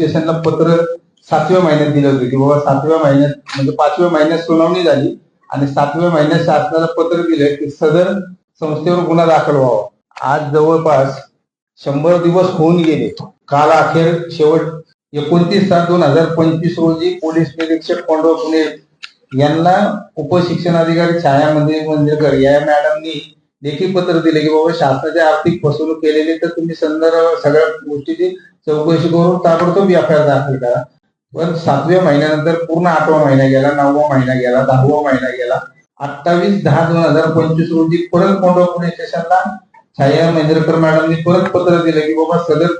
स्टेशनला पत्र सातव्या महिन्यात दिलं होतं की बाबा सातव्या महिन्यात म्हणजे पाचव्या महिन्यात सुनावणी झाली आणि सातव्या महिन्यात शासनाला पत्र दिलं की सदर संस्थेवर गुन्हा दाखल व्हावा. आज जवळपास शंभर दिवस होऊन गेले. काल अखेर शेवट एकोणतीस सात दोन हजार पंचवीस रोजी पोलीस निरीक्षक पांडव पुणे यांना उपशिक्षणाधिकारी छाया मंदिर मंदिरकर या मॅडमनी लेखी पत्र दिले की बाबा शासनाची आर्थिक फसवणूक केलेली तर तुम्ही संदर्भ सगळ्या गोष्टीची चौकशी करून ताबडतोब एफ आय आर दाखल करा. पण सातव्या महिन्यानंतर पूर्ण आठवा महिना गेला नववा महिना गेला दहावा महिना गेला. अठ्ठावीस दहा दोन हजार पंचवीस रोजी परत कोंडवा पुणे स्टेशनला छाया महेंद्रकर मॅडमनी परत पत्र दिलं की बाबा सदर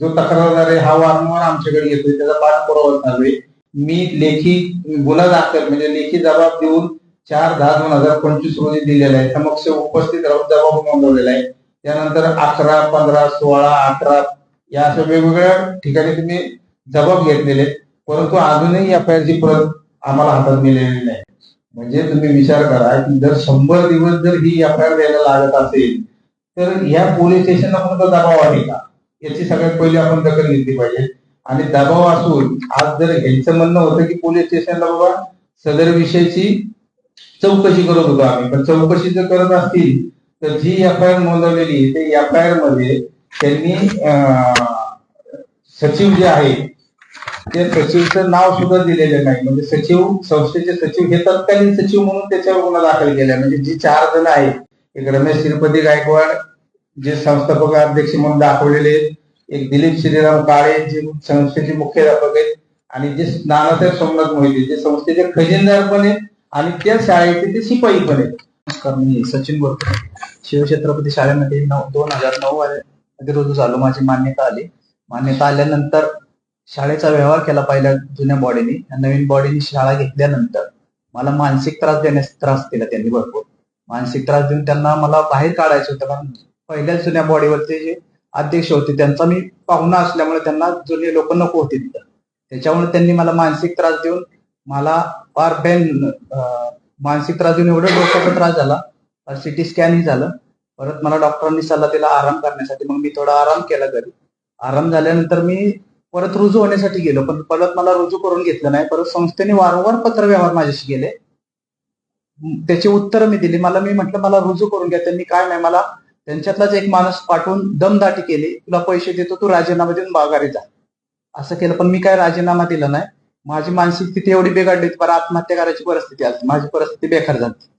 जो तक्रारदार आहे हा वारंवार आमच्याकडे येतोय त्याचा पाठपुरावा चालू आहे. मी लेखी गुन्हा दाखल म्हणजे लेखी जबाब देऊन चार दहा दोन हजार पंचवीस रोजी दिलेला आहे. समक्ष उपस्थित राहून जबाब नोंदवलेला आहे. त्यानंतर अकरा पंधरा सोळा अठरा या अशा वेगवेगळ्या ठिकाणी तुम्ही जबाब घेतलेले परंतु अजूनही एफ आय आरची प्रत आम्हाला हातात मिळालेली नाही. म्हणजे तुम्ही विचार करा की जर शंभर दिवस जर ही एफ आय आर द्यायला लागत असेल तर या पोलीस स्टेशनला कोणता दबाव आहे का? याची सगळ्यात पहिली आपण दखल घेतली पाहिजे. आणि दबाव असून आज जर यांचं म्हणणं होतं की पोलीस स्टेशनला बाबा सदर विषयीची चौकशी करत होतो आम्ही पण चौकशी जर करत असतील तर जी एफ आय आर नोंदवलेली ते एफ आय आरमध्ये त्यांनी अं, सचिव जे आहे ते सचिवचं नाव सुद्धा दिलेलं नाही. म्हणजे सचिव संस्थेचे सचिव हे तत्कालीन सचिव म्हणून त्याच्यावर गुन्हा दाखल केला. म्हणजे जी चार जण आहेत एक रमेश श्रीपती गायकवाड जे संस्थापक अध्यक्ष म्हणून दाखवलेले आहेत एक दिलीप श्रीराम काळे जे संस्थेचे मुख्याध्यापक आहेत आणि जे नानासाहेब सोमनाथ मोहिते जे संस्थेचे खजिनदार पण आहेत आणि त्या शाळेचे ते शिपाई पण आहेत. मी सचिन बोलतो शिवछत्रपती शाळेमध्ये नऊ दोन हजार नऊ मध्ये रुजू झालो माझी मान्यता आली. मान्यता आल्यानंतर शाळेचा व्यवहार केला पहिल्या जुन्या बॉडीने नवीन बॉडीनी शाळा घेतल्यानंतर मला मानसिक त्रास देण्यास त्रास दिला त्यांनी भरपूर. मानसिक त्रास देऊन त्यांना मला बाहेर काढायचं होतं. कारण पहिल्या जुन्या बॉडीवरचे जे अध्यक्ष होते त्यांचा मी पाहुणा असल्यामुळे त्यांना जुने लोक नको होते तिथं. त्याच्यामुळे त्यांनी मला मानसिक त्रास देऊन मला फार बॅन मानसिक त्रास देऊन एवढं डोक्याचा त्रास झाला. सिटी स्कॅनही झालं. परत मला डॉक्टरांनी सल्ला दिला आराम करण्यासाठी. मग मी थोडा आराम केला घरी. आराम झाल्यानंतर मी परत रुजू होण्यासाठी गेलो. पण परत मला रुजू करून घेतलं नाही. परत संस्थेने वारंवार पत्र व्यवहार माझ्याशी गेले त्याची उत्तरं मी दिली. मला मी म्हटलं मला रुजू करून घ्या. त्यांनी काय नाही मला त्यांच्यातलाच एक माणूस पाठवून दमदाटी केली. तुला पैसे देतो तू राजीनामा देऊन माघारी जा. असं केलं. पण मी काय राजीनामा दिला नाही. माझी मानसिक स्थिती एवढी बिघडली होती, पर आत्महत्या करायची परिस्थिती आली माझी परिस्थिती बेकार झाली